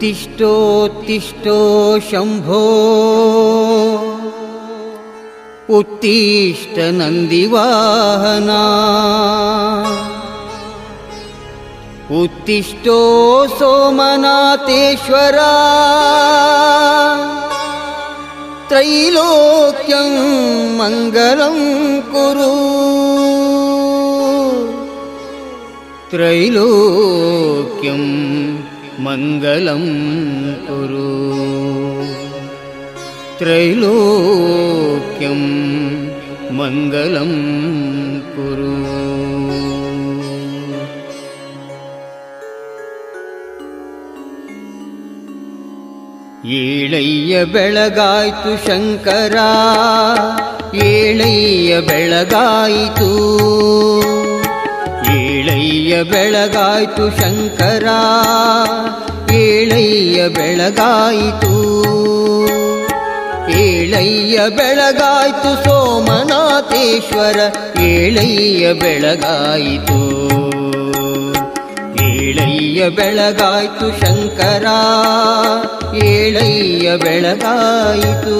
उत्तिष्ठोत्तिष्ठो शम्भो। उत्तिष्ठ नन्दिवाहना। उत्तिष्ठो सोमनाथेश्वरा। त्रैलोक्यं मङ्गलं कुरु। त्रैलोक्यं मङ्गलं कुरु त्रैलोक्यं मङ्गलं कुरु ಏಳಯ್ಯ ಬೆಳಗಾಯ್ತು ಶಂಕರ ಏಳಯ್ಯ ಬೆಳಗಾಯಿತು ಏಳಯ್ಯ ಬೆಳಗಾಯ್ತು ಶಂಕರ, ಏಳಯ್ಯ ಬೆಳಗಾಯಿತು. ಏಳಯ್ಯ ಬೆಳಗಾಯ್ತು ಸೋಮನಾಥೇಶ್ವರ, ಏಳಯ್ಯ ಬೆಳಗಾಯಿತು. ಏಳಯ್ಯ ಬೆಳಗಾಯ್ತು ಶಂಕರ, ಏಳಯ್ಯ ಬೆಳಗಾಯಿತು.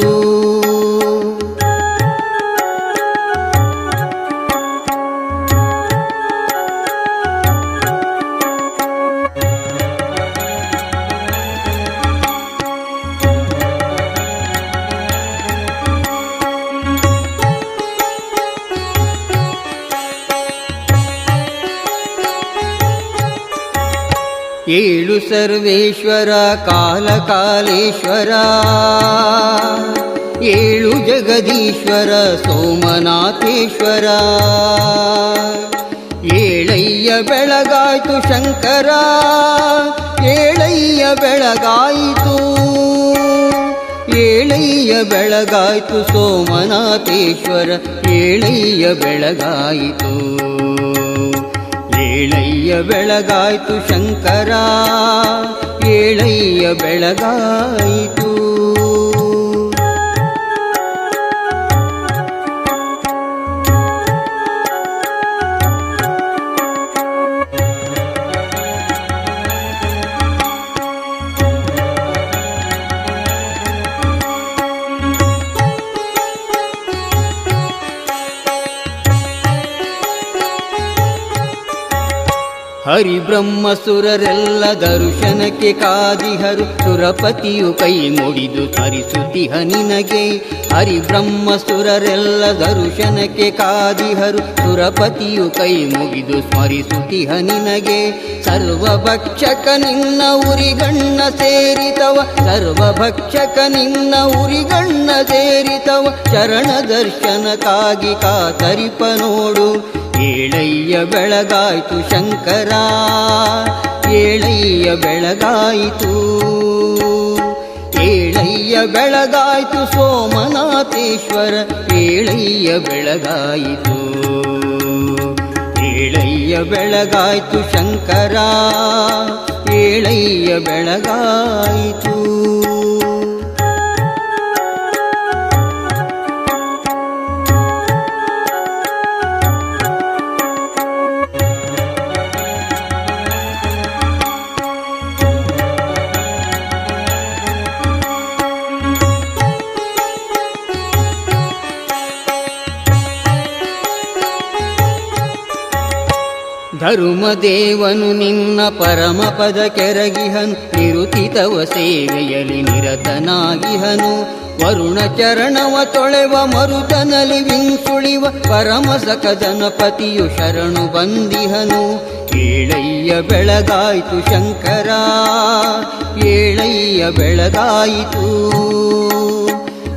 ಏಳು ಸರ್ವೇಶ್ವರ ಕಾಲಕಾಲೇಶ್ವರ ಏಳು ಜಗದೀಶ್ವರ, ಸೋಮನಾಥೇಶ್ವರ. ಏಳಯ್ಯ ಬೆಳಗಾಯಿತು ಶಂಕರ. ಏಳಯ್ಯ ಬೆಳಗಾಯಿತು. ಏಳಯ್ಯ ಬೆಳಗಾಯಿತು ಸೋಮನಾಥೇಶ್ವರ. ಏಳಯ್ಯ ಬೆಳಗಾಯಿತು. ಏಳಯ್ಯ ಬೆಳಗಾಯ್ತು ಶಂಕರ. ಏಳಯ್ಯ ಬೆಳಗಾಯಿತು ಹರಿಬ್ರಹ್ಮ ಸುರರೆಲ್ಲ ದರ್ಶನಕ್ಕೆ ಕಾದಿಹರು. ಸುರಪತಿಯು ಕೈ ಮುಡಿದು ಸ್ಮರಿಸುತ್ತಿಹ ನಿನಗೆ. ಹರಿಬ್ರಹ್ಮಸುರರೆಲ್ಲ ಸುರರೆಲ್ಲ ದರ್ಶನಕ್ಕೆ ಕಾದಿಹರು. ಸುರಪತಿಯು ಕೈ ಮುಗಿದು ಸ್ಮರಿಸುತ್ತಿಹ ಹನಿನಗೆ ಸರ್ವಭಕ್ಷಕ ನಿನ್ನ ಉರಿಗಣ್ಣ ಸೇರಿತವ. ಸರ್ವಭಕ್ಷಕ ನಿನ್ನ ಉರಿಗಣ್ಣ ಸೇರಿತವ. ಚರಣ ದರ್ಶನಕ್ಕಾಗಿ ಕಾತರಿಪ ನೋಡು. ಏಳಯ್ಯ ಬೆಳಗಾಯಿತು ಶಂಕರ, ಏಳಯ್ಯ ಬೆಳಗಾಯಿತು. ಏಳಯ್ಯ ಬೆಳಗಾಯಿತು ಸೋಮನಾಥೇಶ್ವರ, ಏಳಯ್ಯ ಬೆಳಗಾಯಿತು. ಏಳಯ್ಯ ಬೆಳಗಾಯಿತು ಶಂಕರ, ಏಳಯ್ಯ ಬೆಳಗಾಯಿತು. ಧರ್ಮದೇವನು ನಿನ್ನ ಪರಮ ಪದ ಕೆರಗಿಹನು ನಿರುತಿತವ ಸೇವೆಯಲಿ ನಿರತನಾಗಿಹನು. ವರುಣ ಚರಣವ ತೊಳೆವ ಮರುತನಲಿ ವಿಂಸುಳಿವ ಪರಮ ಸಕದನಪತಿಯು ಶರಣು ಬಂದಿಹನು. ಏಳಯ್ಯ ಬೆಳಗಾಯಿತು ಶಂಕರ, ಏಳಯ್ಯ ಬೆಳಗಾಯಿತು.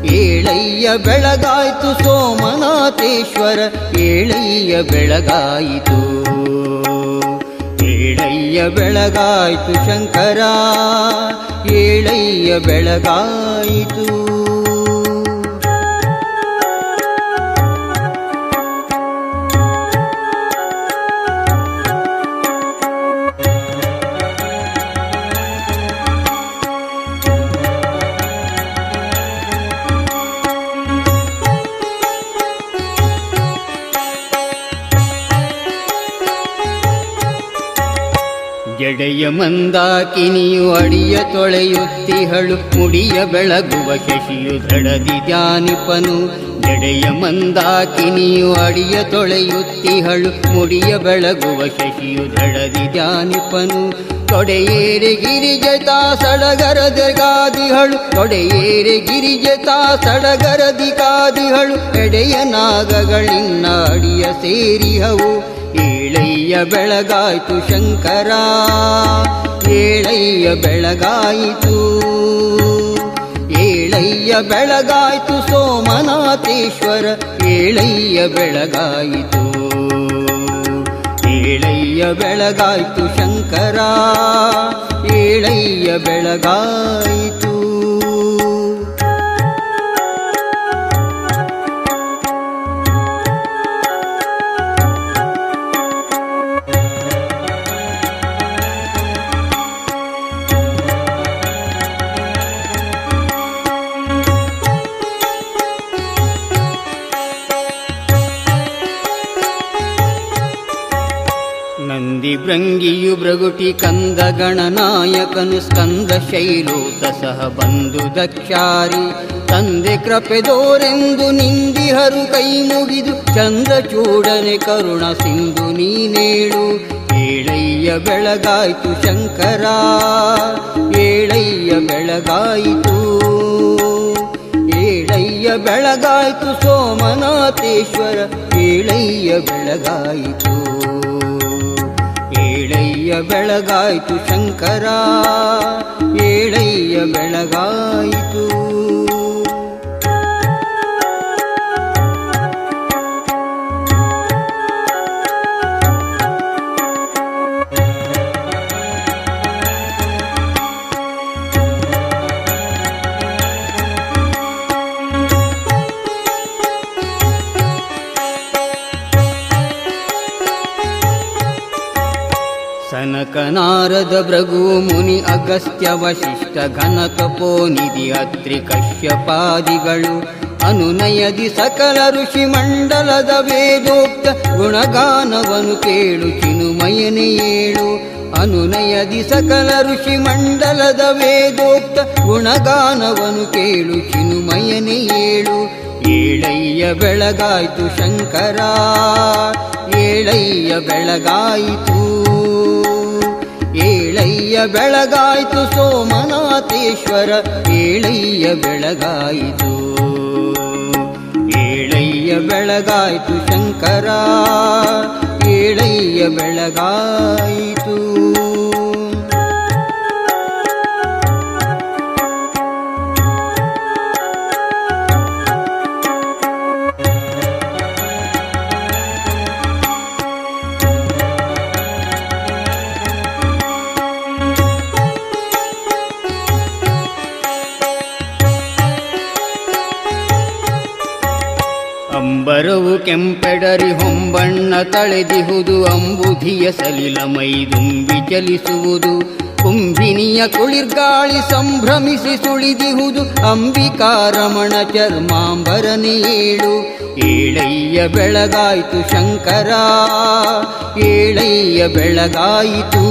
ಏಳಯ್ಯ ಬೆಳಗಾಯ್ತು ಸೋಮನಾಥೇಶ್ವರ ಏಳಯ್ಯ ಬೆಳಗಾಯಿತು. ಏಳಯ್ಯ ಬೆಳಗಾಯ್ತು ಶಂಕರ ಏಳಯ್ಯ ಬೆಳಗಾಯಿತು. ಜಡೆಯ ಮಂದಾಕಿನಿಯು ಅಡಿಯ ತೊಳೆಯುತ್ತಿಹಳು. ಮುಡಿಯ ಬೆಳಗುವ ಶಶಿಯು ದಡದಿ ಧ್ಯಾನಿಪನು. ಎಡೆಯ ಮಂದಾಕಿನಿಯು ಅಡಿಯ ತೊಳೆಯುತ್ತಿಹಳು. ಮುಡಿಯ ಬೆಳಗುವ ಶಶಿಯು ದಡದಿ ಧ್ಯಾನಿಪನು. ತೊಡೆಯೇರೆ ಗಿರಿಜತಾ ಸಡಗರ ಗಾದಿಹಳು ತೊಡೆಯೇರಿ ಗಿರಿಜತಾ ಸಡಗರ ಕಾದಿಹಳು ಎಡೆಯ ನಾಗಗಳಿನ್ನಾಡಿಯ ಸೇರಿಹವು. ಏಳಯ್ಯ ಬೆಳಗಾಯಿತು ಶಂಕರ. ಏಳಯ್ಯ ಬೆಳಗಾಯಿತು. ಏಳಯ್ಯ ಬೆಳಗಾಯಿತು ಸೋಮನಾಥೇಶ್ವರ. ಏಳಯ್ಯ ಬೆಳಗಾಯಿತು. ಏಳಯ್ಯ ಬೆಳಗಾಯ್ತು ಶಂಕರ ಏಳಯ್ಯ ಬೆಳಗಾಯಿತು ಭೃಂಗಿಯು ಭೃಗುಟಿ ಕಂದ ಗಣನಾಯಕನು ಸ್ಕಂದ ಶೈಲೂತ ಸಹ ಬಂಧು ದಕ್ಷಾರಿ. ತಂದೆ ಕೃಪೆದೋರೆಂದು ನಿಂದಿಹರು ಕೈ ಮುಗಿದು ಚಂದ ಚೂಡನೆ ಕರುಣ ಸಿಂಧು ನೀನೇಳು. ಏಳಯ್ಯ ಬೆಳಗಾಯಿತು ಶಂಕರ, ಏಳಯ್ಯ ಬೆಳಗಾಯಿತು. ಏಳಯ್ಯ ಬೆಳಗಾಯಿತು ಸೋಮನಾಥೇಶ್ವರ, ಏಳಯ್ಯ ಬೆಳಗಾಯಿತು. ಏಳಯ್ಯ ಬೆಳಗಾಯಿತು ಶಂಕರ ಏಳಯ್ಯ ಬೆಳಗಾಯಿತು ಭೃಗು ಮುನಿ ಅಗಸ್ತ್ಯ ವಶಿಷ್ಠ ಘನ ತಪೋನಿಧಿ ಅತ್ರಿ ಕಶ್ಯಪಾದಿಗಳು. ಅನುನಯದಿ ಸಕಲ ಋಷಿ ಮಂಡಲದ ವೇದೋಕ್ತ ಗುಣಗಾನವನು ಕೇಳು ಚಿನುಮಯನೆ ಏಳು. ಅನುನಯದಿ ಸಕಲ ಋಷಿ ಮಂಡಲದ ವೇದೋಕ್ತ ಗುಣಗಾನವನು ಕೇಳು ಚಿನುಮಯನೆ ಏಳು. ಏಳಯ್ಯ ಬೆಳಗಾಯಿತು ಶಂಕರ, ಏಳಯ್ಯ ಬೆಳಗಾಯಿತು ಏಳಯ್ಯ ಬೆಳಗಾಯಿತು ಸೋಮನಾಥೇಶ್ವರ ಏಳಯ್ಯ ಬೆಳಗಾಯಿತು. ಏಳಯ್ಯ ಬೆಳಗಾಯಿತು ಶಂಕರ ಏಳಯ್ಯ ಬೆಳಗಾಯಿತು. ಅಂಬರವು ಕೆಂಪೆಡರಿ ಹೊಂಬಣ್ಣ ತಳೆದಿಹುದು, ಅಂಬುಧಿಯ ಸಲಿಲ ಮೈದುಂಬಿ ಚಲಿಸುವುದು. ಕುಂಭಿನಿಯ ಕುಳಿರ್ಗಾಳಿ ಸಂಭ್ರಮಿಸಿ ಸುಳಿದಿಹುದು ಅಂಬಿಕಾರಮಣ ಚರ್ಮಾಂಬರನಿ ಏಳು ಏಳಯ್ಯ ಬೆಳಗಾಯಿತು ಶಂಕರ, ಏಳಯ್ಯ ಬೆಳಗಾಯಿತು.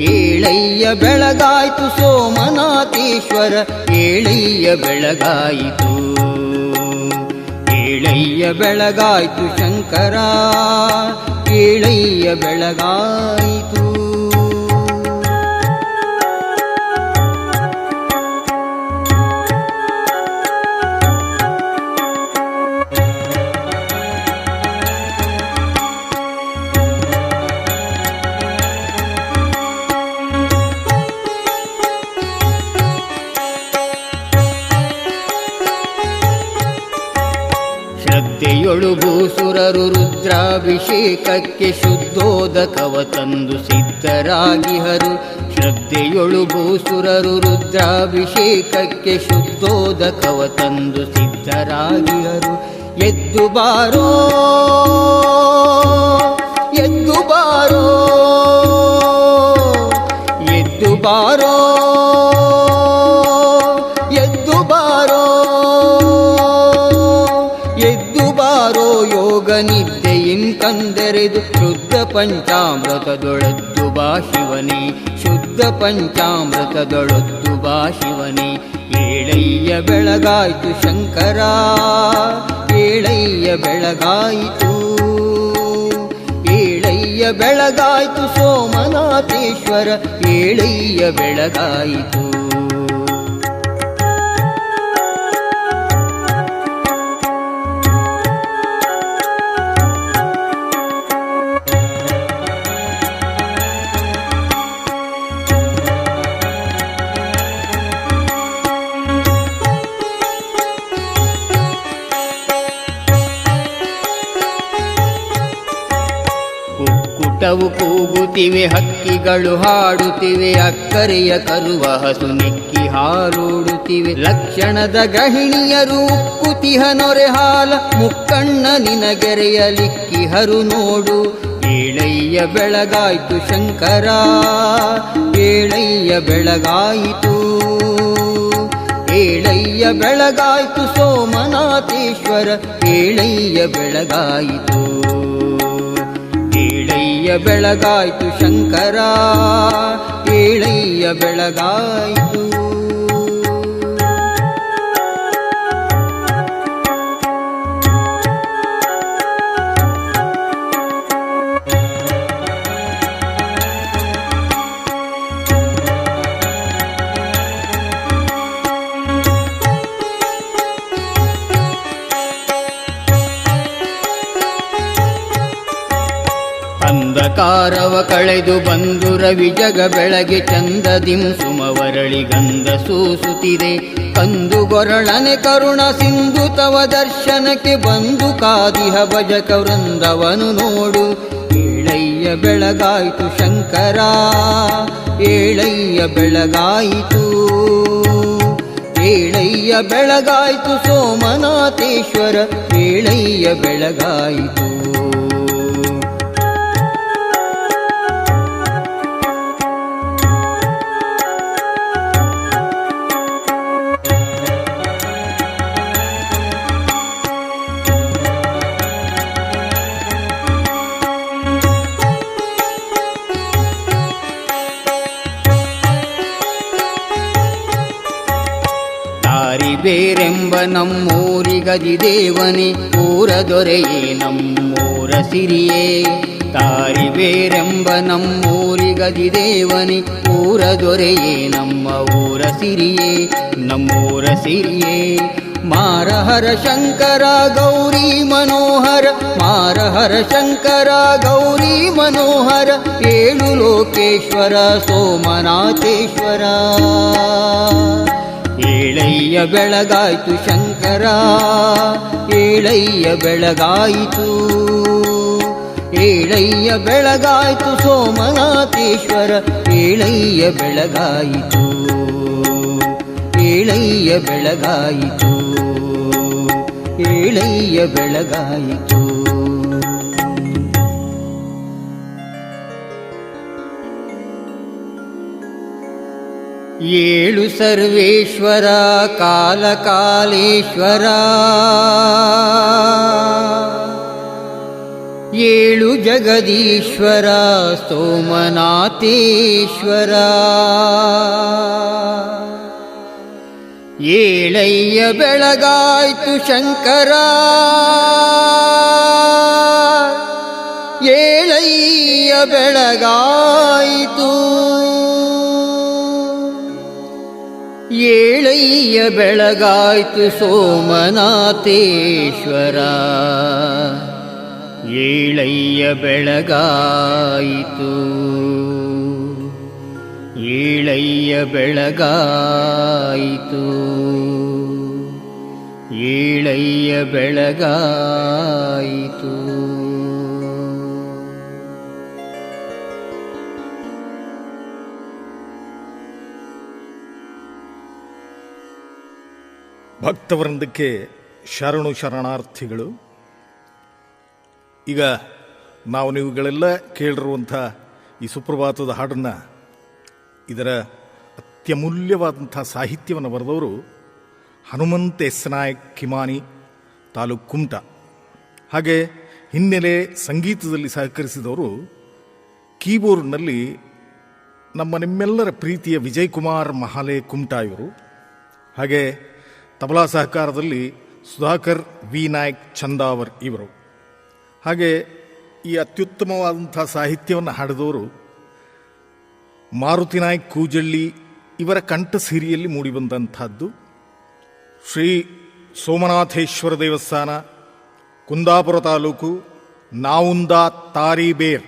ಏಳಯ್ಯ ಬೆಳಗಾಯಿತು ಸೋಮನಾಥೇಶ್ವರ, ಏಳಯ್ಯ ಬೆಳಗಾಯಿತು. ಬೆಳಗಾಯ್ತು ಶಂಕರ ಕೇಳಯ್ಯ ಬೆಳಗಾಯಿತು ಶ್ರದ್ಧೆಯೊಳು ಭೂಸುರರು ರುದ್ರಾಭಿಷೇಕಕ್ಕೆ ಶುದ್ಧೋದಕವ ತಂದು ಸಿದ್ಧರಾಗಿಹರು. ಶ್ರದ್ಧೆಯೊಳು ಭೂಸುರರು ರುದ್ರಾಭಿಷೇಕಕ್ಕೆ ಶುದ್ಧೋದಕವ ತಂದು ಸಿದ್ಧರಾಗಿಹರು. ಎದ್ದು ಬಾರೋ ಎದ್ದು ಬಾರೋ ಎದ್ದು ಬಾರೋ. ಬಾರೋ ಯೋಗ ನಿದ್ದೆಯಿನ್ ಕಂದೆರೆದು ಶುದ್ಧ ಪಂಚಾಮೃತದೊಳದ್ದು ಬಾ ಶಿವನಿ, ಶುದ್ಧ ಪಂಚಾಮೃತದೊಳದ್ದು ಬಾ ಶಿವನಿ. ಏಳಯ್ಯ ಬೆಳಗಾಯಿತು ಶಂಕರ, ಏಳಯ್ಯ ಬೆಳಗಾಯಿತು. ಏಳಯ್ಯ ಬೆಳಗಾಯಿತು ಸೋಮನಾಥೇಶ್ವರ, ಏಳಯ್ಯ ಬೆಳಗಾಯಿತು. ಕುಕ್ಕುಟವು ಕೂಗುತ್ತಿವೆ, ಹಕ್ಕಿಗಳು ಹಾಡುತ್ತಿವೆ, ಅಕ್ಕರೆಯ ಕರುವ ಹಸು ನಿಕ್ಕಿ ಹಾರೋಡುತ್ತಿವೆ. ಲಕ್ಷಣದ ಗೃಹಿಣಿಯರು ಕುತಿಹ ನೊರೆ ಹಾಲ, ಮುಕ್ಕಣ್ಣ ನಿನಗೆರೆಯ ಲಿಕ್ಕಿಹರು ನೋಡು. ಏಳಯ್ಯ ಬೆಳಗಾಯಿತು ಶಂಕರ, ಏಳಯ್ಯ ಬೆಳಗಾಯಿತು. ಏಳಯ್ಯ ಬೆಳಗಾಯ್ತು ಸೋಮನಾಥೇಶ್ವರ, ಏಳಯ್ಯ ಬೆಳಗಾಯಿತು. ಏಳಯ್ಯ ಬೆಳಗಾಯಿತು ಶಂಕರ ಏಳಯ್ಯ ಬೆಳಗಾಯಿತು ಅಂಧಕಾರವ ಕಳೆದು ಬಂದು ರವಿ ಜಗ ಬೆಳಗ್ಗೆ ಚಂದದಿಂ ಸುಮವರಳಿ ಗಂಧ ಸೂಸುತ್ತಿದೆ. ಕಂದು ಗೊರಳನೆ ಕರುಣ ಸಿಂಧು ತವ ದರ್ಶನಕ್ಕೆ ಬಂದು ಕಾದಿಹ ಭಜಕ ವೃಂದವನು ನೋಡು. ಏಳಯ್ಯ ಬೆಳಗಾಯಿತು ಶಂಕರ, ಏಳಯ್ಯ ಬೆಳಗಾಯಿತು. ಏಳಯ್ಯ ಬೆಳಗಾಯಿತು ಸೋಮನಾಥೇಶ್ವರ, ಏಳಯ್ಯ ಬೆಳಗಾಯಿತು. ಬೇರೆಂಬ ನಮ್ಮೂರಿಗದಿ ದೇವನೇ, ಊರ ದೊರೆಯೇ ನಮ್ಮೂರ ಸಿರಿಯೇ. ತಾರಿ ಬೇರೆಂಬ ನಮ್ಮೂರಿಗದಿ ದೇವನೇ, ಊರ ದೊರೆಯೇ ನಮ್ಮ ಊರ ಸಿರಿಯೇ, ನಮ್ಮೂರ ಸಿರಿಯೇ. ಮಾರಹರ ಶಂಕರ ಗೌರಿ ಮನೋಹರ, ಮಾರಹರ ಶಂಕರ ಗೌರಿ ಮನೋಹರ, ಏಳು ಲೋಕೇಶ್ವರ ಸೋಮನಾಥೇಶ್ವರ. ಏಳಯ್ಯ ಬೆಳಗಾಯಿತು ಶಂಕರ ಏಳಯ್ಯ ಬೆಳಗಾಯಿತು. ಏಳಯ್ಯ ಬೆಳಗಾಯಿತು ಸೋಮನಾಥೇಶ್ವರ ಏಳಯ್ಯ ಬೆಳಗಾಯಿತು. ಏಳಯ್ಯ ಬೆಳಗಾಯಿತು ಏಳಯ್ಯ ಬೆಳಗಾಯಿತು. ಏಳು ಸರ್ವೇಶ್ವರ ಕಾಲಕಾಲೇಶ್ವರ ಏಳು ಜಗದೀಶ್ವರ ಸೋಮನಾಥೇಶ್ವರ. ಏಳಯ್ಯ ಬೆಳಗಾಯ್ತು ಶಂಕರ. ಏಳಯ್ಯ ಬೆಳಗಾಯಿತು ಏಳಯ್ಯ ಬೆಳಗಾಯ್ತು ಸೋಮನಾಥೇಶ್ವರ. ಏಳಯ್ಯ ಬೆಳಗಾಯಿತು. ಏಳಯ್ಯ ಬೆಳಗಾಯಿತು. ಏಳಯ್ಯ ಬೆಳಗಾಯಿತು. ಭಕ್ತವೃಂದಕ್ಕೆ ಶರಣು ಶರಣಾರ್ಥಿಗಳು. ಈಗ ನಾವು ನೀವುಗಳೆಲ್ಲ ಕೇಳಿರುವಂಥ ಈ ಸುಪ್ರಭಾತದ ಹಾಡನ್ನು ಇದರ ಅತ್ಯಮೂಲ್ಯವಾದಂಥ ಸಾಹಿತ್ಯವನ್ನು ಬರೆದವರು ಹನುಮಂತ ಎಸ್ ನಾಯಕ್ ಕಿಮಾನಿ ತಾಲೂಕು ಕುಮಟ. ಹಾಗೆ ಹಿನ್ನೆಲೆ ಸಂಗೀತದಲ್ಲಿ ಸಹಕರಿಸಿದವರು ಕೀಬೋರ್ಡ್ನಲ್ಲಿ ನಮ್ಮ ನಿಮ್ಮೆಲ್ಲರ ಪ್ರೀತಿಯ ವಿಜಯ್ ಕುಮಾರ್ ಮಹಾಲೆ ಕುಮಟ ಇವರು. ಹಾಗೆ ತಬಲಾ ಸಹಕಾರದಲ್ಲಿ ಸುಧಾಕರ್, ವಿ. ನಾಯಕ್, ಚಂದಾವರ್ ಇವರು. ಹಾಗೆ ಈ ಅತ್ಯುತ್ತಮವಾದಂಥ ಸಾಹಿತ್ಯವನ್ನು ಹಾಡಿದವರು ಮಾರುತಿ ನಾಯಕ್ ಕೂಜಳ್ಳಿ ಇವರ ಕಂಠ ಸಿರಿಯಲ್ಲಿ ಮೂಡಿಬಂದಂಥದ್ದು ಶ್ರೀ ಸೋಮನಾಥೇಶ್ವರ ದೇವಸ್ಥಾನ, ಕುಂದಾಪುರ ತಾಲೂಕು, ನಾವುಂದ ತಾರಿಬೇರ್